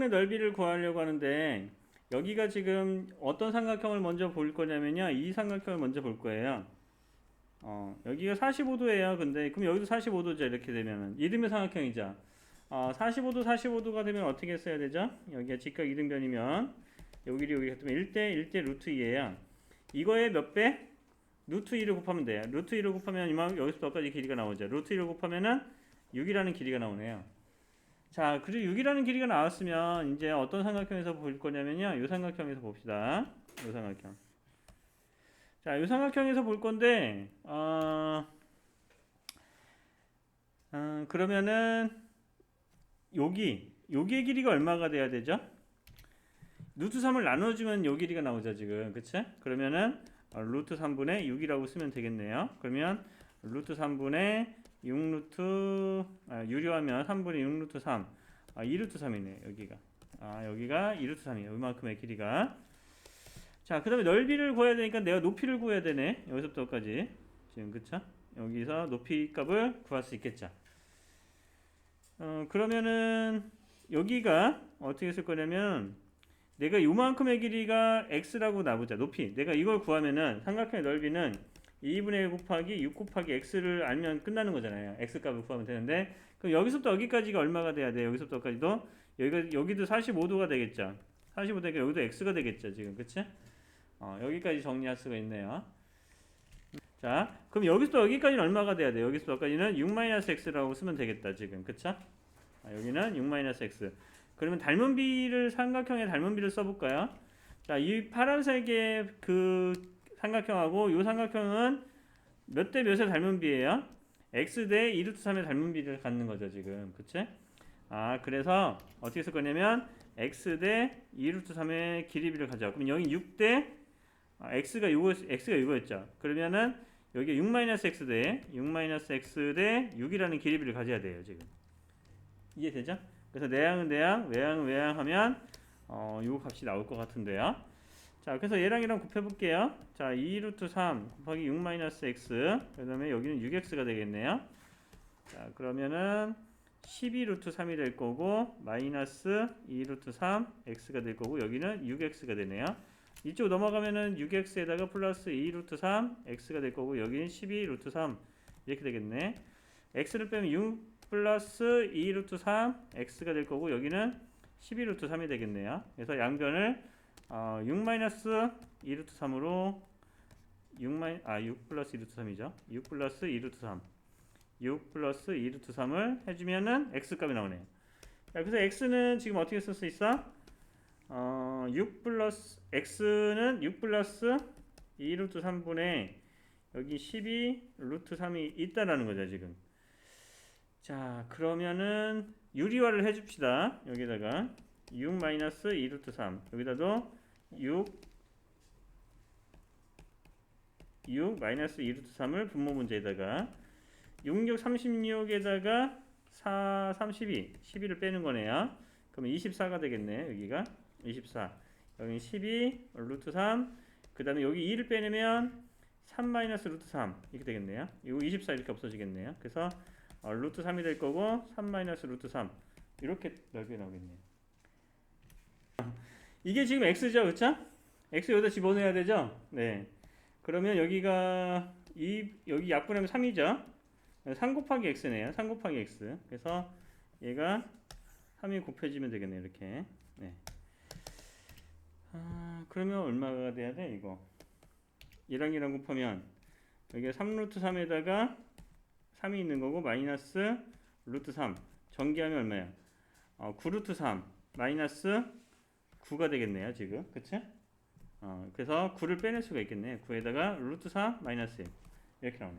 부분의 넓이를 구하려고 하는데 여기가 지금 어떤 삼각형을 먼저 볼 거냐면요. 이 삼각형을 먼저 볼 거예요. 어, 여기가 45도예요. 근데 그럼 여기도 45도죠. 이렇게 되면은 이등변 삼각형이죠. 어, 45도 45도가 되면 어떻게 써야 되죠? 여기가 직각 이등변이면 여기 여기 같으면 1대 1대 루트 2예요. 이거의 몇 배? 루트 2를 곱하면 돼요. 루트 2를 곱하면 이만 여기서부터 여기까지 길이가 나오죠. 루트 2를 곱하면은 6이라는 길이가 나오네요. 자, 그리고 6이라는 길이가 나왔으면 이제 어떤 삼각형에서 볼 거냐면요. 이 삼각형에서 봅시다. 이 삼각형. 자, 이 삼각형에서 볼 건데 어, 어, 그러면은 여기 여기의 길이가 얼마가 돼야 되죠? 루트 3을 나눠주면 요 길이가 나오죠 지금 그치? 그러면은 어, 루트 3분의 6이라고 쓰면 되겠네요 그러면 루트 3분의 6루트 아, 유료하면 3분의 6루트 3 아, 2루트 3이네 여기가. 아 여기가 2루트 3이에요. 이만큼의 길이가. 자 그 다음에 넓이를 구해야 되니까 내가 높이를 구해야 되네. 여기서부터까지. 지금 그쵸? 여기서 높이 값을 구할 수 있겠죠. 어, 그러면은 여기가 어떻게 쓸 거냐면 내가 요만큼의 길이가 x라고 나보자. 높이. 내가 이걸 구하면은 삼각형의 넓이는 2분의 1 곱하기 6 곱하기 x를 알면 끝나는 거잖아요. x 값을 구하면 되는데 그럼 여기서부터 여기까지가 얼마가 돼야 돼 여기서부터 여기까지도? 여기가 여기도 45도가 되겠죠. 45도 되니까 여기도 x가 되겠죠 지금. 그치? 어, 여기까지 정리할 수가 있네요. 자 그럼 여기서부터 여기까지는 얼마가 돼야 돼 여기서부터 여기까지는 6-x라고 쓰면 되겠다 지금. 그쵸? 아, 여기는 6-x 그러면 닮은 비를 삼각형의 닮은 비를 써볼까요? 자, 이 파란색의 그 삼각형하고 이 삼각형은 몇 대 몇의 닮은 비예요? x 대 2루트 3의 닮은 비를 갖는 거죠, 지금. 그치? 아, 그래서 어떻게 쓸 거냐면 x 대 2루트 3의 길이비를 가져. 그럼 여기 6대 아, x가 이거 x가 이거였죠. 그러면은 여기 6-x 대 6-x 대 6이라는 길이비를 가져야 돼요, 지금. 이해되죠? 그래서 내양은 내양, 외양은 외양 하면 어, 요 값이 나올 것 같은데요. 자, 그래서 얘랑 얘랑 곱해볼게요. 자, 2루트 3 곱하기 6 마이너스 x. 그 다음에 여기는 6x가 되겠네요. 자, 그러면은 12루트 3이 될 거고, 마이너스 2루트 3 x가 될 거고, 여기는 6x가 되네요. 이쪽 넘어가면은 6x에다가 플러스 2루트 3 x가 될 거고, 여기는 12루트 3 이렇게 되겠네. x를 빼면 6 플러스 2 루트 3 x가 될 거고 여기는 12 루트 3이 되겠네요. 그래서 양변을 어, 6 마이너스 2 루트 3으로 6 마이 아6 플러스 2 루트 3이죠. 6 플러스 2 루트 3 6 플러스 2 루트 3을 해주면은 x 값이 나오네요. 자, 그래서 x는 지금 어떻게 쓸 수 있어? 어, 6 플러스 x는 6 플러스 2 루트 3분의 여기 12 루트 3이 있다라는 거죠 지금. 자 그러면은 유리화를 해줍시다 여기다가 6 마이너스 2 루트 3 여기다도 6 6 마이너스 2 루트 3을 분모 문제에다가 6 6 36에다가 4 32 12를 빼는 거네요. 그러면 24가 되겠네 여기가. 24 여기 12 루트 3 그 다음에 여기 2를 빼내면 3 마이너스 루트 3 이렇게 되겠네요. 이거 24 이렇게 없어지겠네요. 그래서 어, 루트 3이 될 거고 3 마이너스 루트 3 이렇게 넓게 나오겠네요. 이게 지금 x죠, 그렇죠? x 여기다 집어넣어야 되죠? 네. 그러면 여기가 이 여기 약분하면 3이죠. 3 곱하기 x네요. 3 곱하기 x. 그래서 얘가 3이 곱해지면 되겠네요. 이렇게. 네. 아, 그러면 얼마가 돼야 돼, 이거? 얘랑 얘랑 곱하면 여기가 3루트 3에다가 3이 있는 거고 마이너스 루트 3 전기하면 얼마야? 어, 9루트 3 마이너스 9가 되겠네요 지금. 그치? 어, 그래서 9를 빼낼 수가 있겠네 9에다가 루트 4 마이너스 1 이렇게 나오네